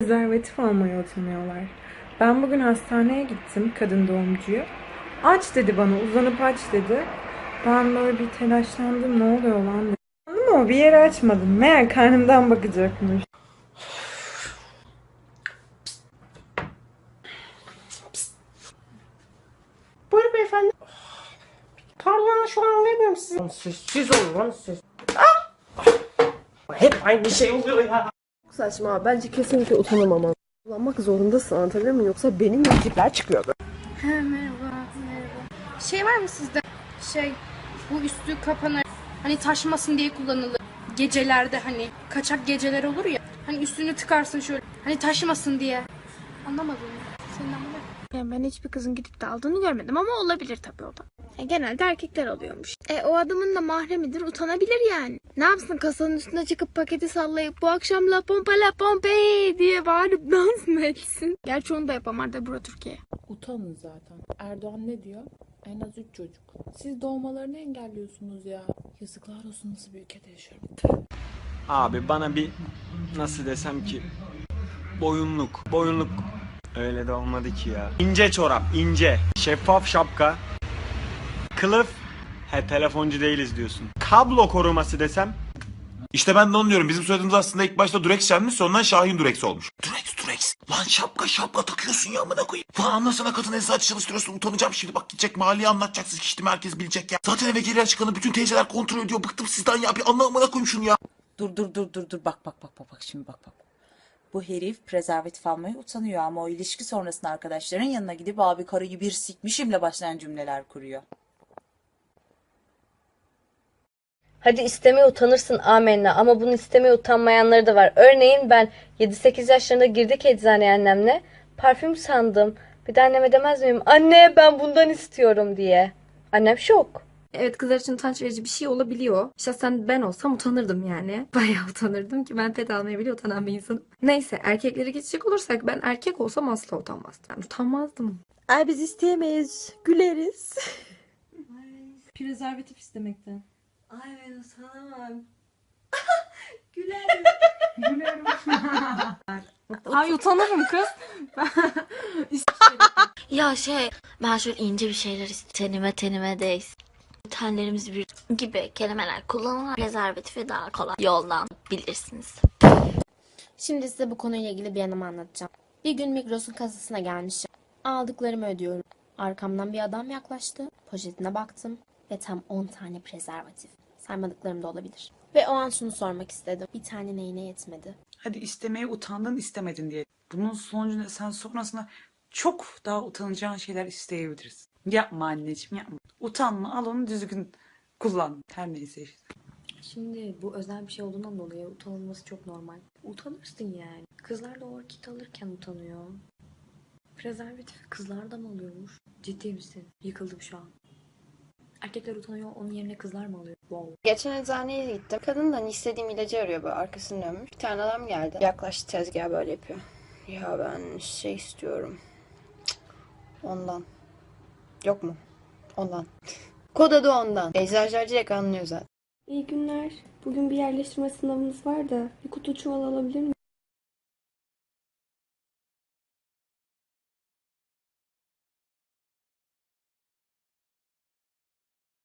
Prezervatif almaya utanıyorlar. Ben bugün hastaneye gittim kadın doğumcuya. Aç dedi bana uzanıp aç dedi. Ben böyle bir telaşlandım ne oluyor lan dedim. Ama bir yeri açmadım. Meğer karnımdan bakacakmış. Buyurun beyefendi. Pardon şu an anlayamıyorum sizi. Lan Sessiz olun lan siz. Ah! Hep aynı şey oluyor ya. Saçma. Bence kesinlikle utanamaman. Kullanmak zorundasın anlatabiliyor muyum? Yoksa benim yüzükler çıkıyordu. He, merhaba, merhaba. Şey var mı sizde? Şey, bu üstü kapanır. Hani taşmasın diye kullanılır. Gecelerde hani kaçak geceler olur ya. Hani üstünü tıkarsın şöyle. Hani taşımasın diye. Anlamadım. Senin anladın. Yani ben hiçbir kızın gidip de aldığını görmedim ama olabilir tabii o da. E, genelde erkekler alıyormuş. E o adamın da mahremidir utanabilir yani. Ne yapsın kasanın üstüne çıkıp paketi sallayıp bu akşam la pompa la pompe diye bağırıp dans mı etsin? Gerçi onu da yapamar da bura Türkiye. Utanın zaten. Erdoğan ne diyor? En az 3 çocuk. Siz doğmalarını engelliyorsunuz ya. Yazıklar olsun nasıl bir ülkede yaşıyorum. Abi bana bir nasıl desem ki boyunluk, boyunluk öyle de olmadı ki ya. İnce çorap, ince, şeffaf şapka, kılıf. He telefoncu değiliz diyorsun. Kablo koruması desem İşte ben de onu diyorum. Bizim soyadımız aslında ilk başta Durex gelmiş sonradan Şahin Durex olmuş. Durex Durex. Lan şapka şapka takıyorsun ya amına koyayım. Lan anlasana kadın eczacı çalıştırıyorsun utanacağım şimdi. Bak gidecek mahalleye anlatacaksın işte herkes bilecek ya. Zaten eve gelen çıkanı bütün teyzeler kontrol ediyor. Bıktım sizden ya bir anla amına koyayım şunu ya. Dur dur dur dur dur bak bak bak bak bak şimdi bak bak. Bu herif prezervatif almaya utanıyor ama o ilişki sonrasında arkadaşların yanına gidip abi karıyı bir sikmişimle başlayan cümleler kuruyor. Hadi istemeye utanırsın amenna ama bunu istemeye utanmayanları da var. Örneğin ben 7-8 yaşlarında girdik eczaneye annemle. Parfüm sandım. Bir de anneme demez miyim? Anne ben bundan istiyorum diye. Annem şok. Evet kızlar için utanç verici bir şey olabiliyor. Şahsen ben olsam utanırdım yani. Bayağı utanırdım ki ben pet almaya bile utanan bir insanım. Neyse erkeklere geçecek olursak ben erkek olsam asla utanmazdım. Yani utanmazdım. Ay biz isteyemeyiz. Güleriz. Prezervatif istemekten. Ay ben utanamam. Ay utanırım kız. Ya şey ben şöyle ince bir şeyler istedim. Tenime tenime değsin. Tenlerimiz bir gibi kelimeler kullanarak prezervatifi daha kolay yoldan bilirsiniz. Şimdi size bu konuyla ilgili bir anımı anlatacağım. Bir gün Migros'un kasasına gelmişim. Aldıklarımı ödüyorum. Arkamdan bir adam yaklaştı. Poşetine baktım ve tam 10 tane prezervatif. Saymadıklarım da olabilir. Ve o an şunu sormak istedim. Bir tane neyine yetmedi? Hadi istemeye utandın istemedin diye. Bunun sonucunda sen sonrasında çok daha utanacağın şeyler isteyebilirsin. Yapma anneciğim yapma. Utanma al onu düzgün kullan. Her neyse işte. Şimdi bu özel bir şey olduğundan dolayı utanılması çok normal. Utanırsın yani. Kızlar da o kit alırken utanıyor. Prezervatif kızlar da mı alıyormuş? Ciddi misin? Yıkıldım şu an. Erkekler utanıyor, onun yerine kızlar mı alıyor? Wow. Geçen eczaneye gittim. Kadın da hani istediğim ilacı arıyor böyle arkasını dönmüş. Bir tane adam geldi. Yaklaştı tezgaha böyle yapıyor. Ya ben şey istiyorum. Ondan. Yok mu? Ondan. Kod adı ondan. Eczacılar direkt zaten. İyi günler. Bugün bir yerleştirme sınavınız var da bir kutu çuval alabilir miyim?